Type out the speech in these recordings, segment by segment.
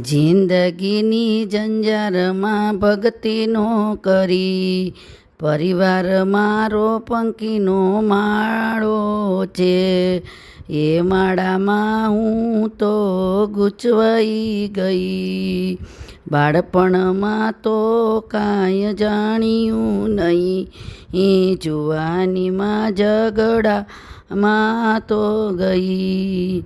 જિંદગીની જંજારમાં ભક્તિનો કરી, પરિવાર મારો પંકીનો માળો છે. એ માળામાં હું તો ગૂંચવાઈ ગઈ. બાળપણમાં તો કાંઈ જાણ્યું નહીં. એ જુવાનીમાં ઝઘડામાં તો ગઈ.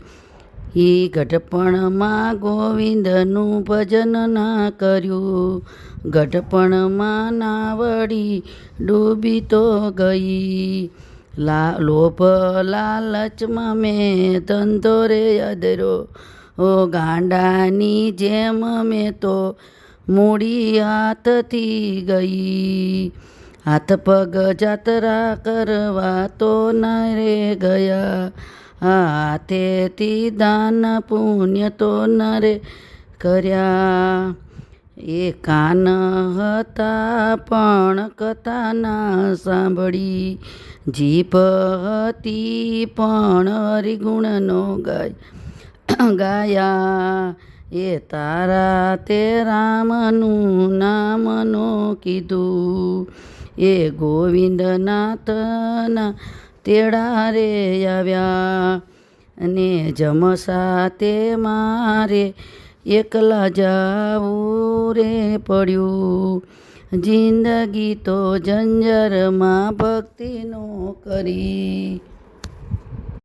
ઈ ગઢપણમાં ગોવિંદનું ભજન ના કર્યું. ગઢપણમાં નાવડી ડૂબી તો ગઈ. લા, લોભ લાલચમાં મેં ધંધો રે અધરો. ઓ ગાંડાની જેમ મેં તો મૂડી હાથથી ગઈ. હાથ પગ જાત્રા કરવા તો ના રે ગયા. હાથેથી દાન પુણ્ય તો નરે કર્યા. એ કાન હતા પણ કથા ના સાંભળી. જીભ હતી પણ હરિગુણનો ગાય ગાયા. એ તારા તે રામનું નામનો કીધું. એ ગોવિંદનાથના તેડા રે આવ્યા અને જમસા તે મારે એકલા જાવું રે પડ્યું. જિંદગી તો જંજરમાં ભક્તિનો કરી